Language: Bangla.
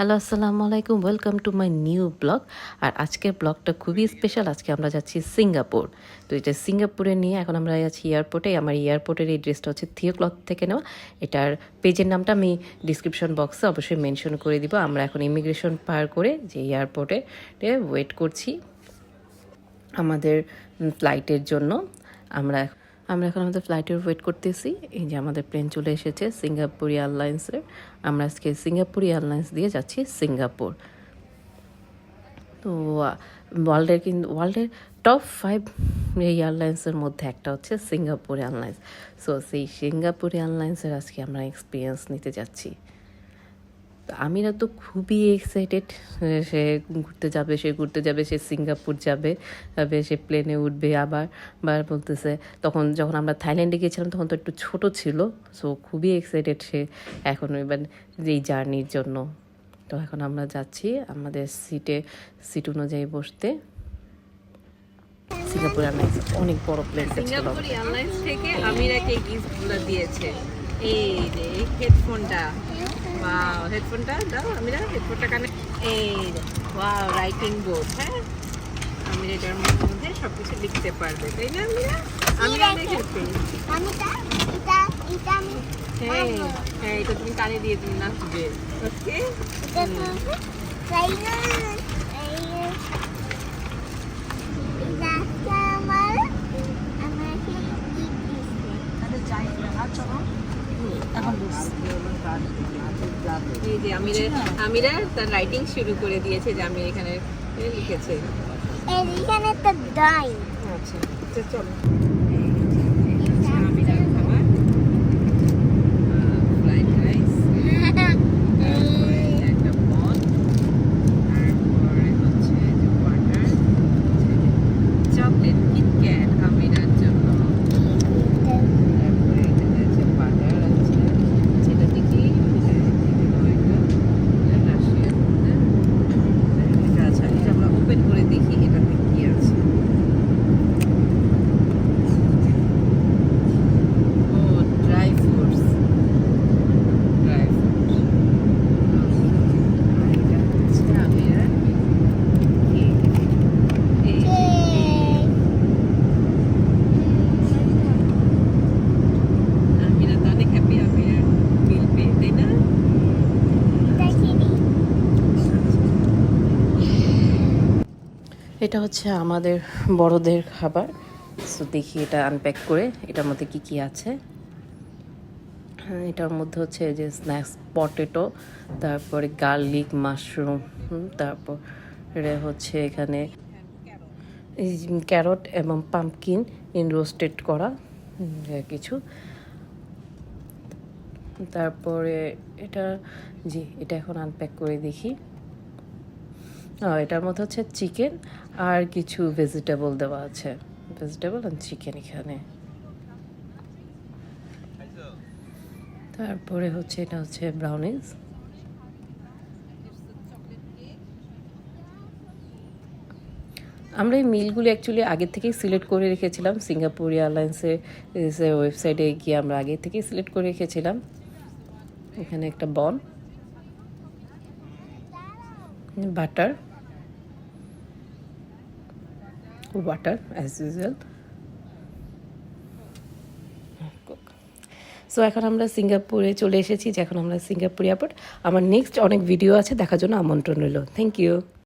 হ্যালো আসসালামু আলাইকুম welcome to my new blog আর আজকের ব্লগটা খুবই স্পেশাল আজকে আমরা যাচ্ছি সিঙ্গাপুর। তো এটা সিঙ্গাপুরে নিয়ে এখন আমরা যাচ্ছি এয়ারপোর্টে আমার এয়ারপোর্টের এই ড্রেসটা হচ্ছে থিও ক্লথ থেকে নেওয়া। এটার পেজের নামটা আমি ডিসক্রিপশন বক্সে অবশ্যই মেনশন করে দিব। আমরা এখন ইমিগ্রেশন পার করে যে এয়ারপোর্টে ওয়েট করছি আমাদের ফ্লাইটের জন্য। আমরা আমরা এখন আমাদের ফ্লাইটের ওয়েট করতেছি। এই যে আমাদের প্লেন চলে এসেছে সিঙ্গাপুর এয়ারলাইন্সের আমরা আজকে সিঙ্গাপুর এয়ারলাইন্স দিয়ে যাচ্ছি সিঙ্গাপুর তো ওয়ার্ল্ডের কিন্তু ওয়ার্ল্ডের টপ ফাইভ এয়ারলাইন্সের মধ্যে একটা হচ্ছে সিঙ্গাপুর এয়ারলাইন্স সো সেই সিঙ্গাপুর এয়ারলাইন্সের আজকে আমরা এক্সপিরিয়েন্স নিতে যাচ্ছি। তো আমিরা তো খুবই এক্সাইটেড সে ঘুরতে যাবে, সে ঘুরতে যাবে, সে সিঙ্গাপুর যাবে, তবে সে প্লেনে উঠবে আবার বার বলতেছে, তখন যখন আমরা থাইল্যান্ডে গিয়েছিলাম তখন তো একটু ছোট ছিল সো খুবই এক্সাইটেড সে এখন এবার এই জার্নির জন্য। তো এখন আমরা যাচ্ছি আমাদের সিটে সিট অনুযায়ী বসতে। সিঙ্গাপুর অনেক বড় প্লেন সিঙ্গাপুর থেকে আমিরাকে গিফটগুলো দিয়েছে। এই হেডফোনটা ওয়াও হেডফোনটা দাও আমিরা হেডফোনটা কানে এই ওয়াও রাইটিং বোর্ড হ্যাঁ? আমিরা এটার মধ্যে সব কিছু লিখতে পারবে তাই না আমিরা? আমি এটা এটা আমি হ্যাঁ হ্যাঁ এটা তুমি কানে দিয়ে দিন না খুঁজে ওকে আমার আমার এই যে আমিরা আমিরা তার রাইটিং শুরু করে দিয়েছে যে আমি এখানে লিখেছে। এইখানে তো ডাই আচ্ছা চলো আমিরার খাবার ফ্রাইড রাইস তারপরে একটা বল তারপরে হচ্ছে যে ওয়াটার চকলেট কিটক্যাট আমিরার জন্য তারপরে এখানে আছে বাটার আছে সেটা দেখি রাশিয়ান এটা আছে এটা আমরা ওপেন করে দেখি এটাতে কি আছে ও ড্রাই ফ্রুটস ড্রাই ফ্রুট এটা হচ্ছে আমিরার কেক এই যে আমিরা তো অনেক হ্যাপি আমিরার বিল পেয়ে তাই না দেখিনি এটা হচ্ছে আমাদের বড়দের খাবার। সো দেখি এটা আনপ্যাক করে এটার মধ্যে কি কি আছে। এটার মধ্যে হচ্ছে যে স্ন্যাক্স পটেটো তারপরে গার্লিক মাশরুম তারপরে হচ্ছে এখানে ক্যারট এবং পাম্পকিন ইন রোস্টেড করা কিছু। তারপরে এটা, জি, এটা এখন আনপ্যাক করে দেখি। এটার মধ্যে হচ্ছে চিকেন আর কিছু ভেজিটেবল দেওয়া আছে। ভেজিটেবল আর চিকেন এখানে। তারপরে হচ্ছে এটা হচ্ছে ব্রাউনিজ আমরা এই মিলগুলো অ্যাকচুয়ালি আগে থেকেই সিলেক্ট করে রেখেছিলাম। সিঙ্গাপুর এয়ারলাইন্সের ওয়েবসাইটে গিয়ে আমরা আগে থেকেই সিলেক্ট করে রেখেছিলাম। এখানে একটা bun butter. Water as usual. So এখন আমরা সিঙ্গাপুরে চলে এসেছি, যে এখন আমরা সিঙ্গাপুর এয়ারপোর্ট আমার নেক্সট অনেক ভিডিও আছে, দেখার জন্য আমন্ত্রণ রইল। Thank you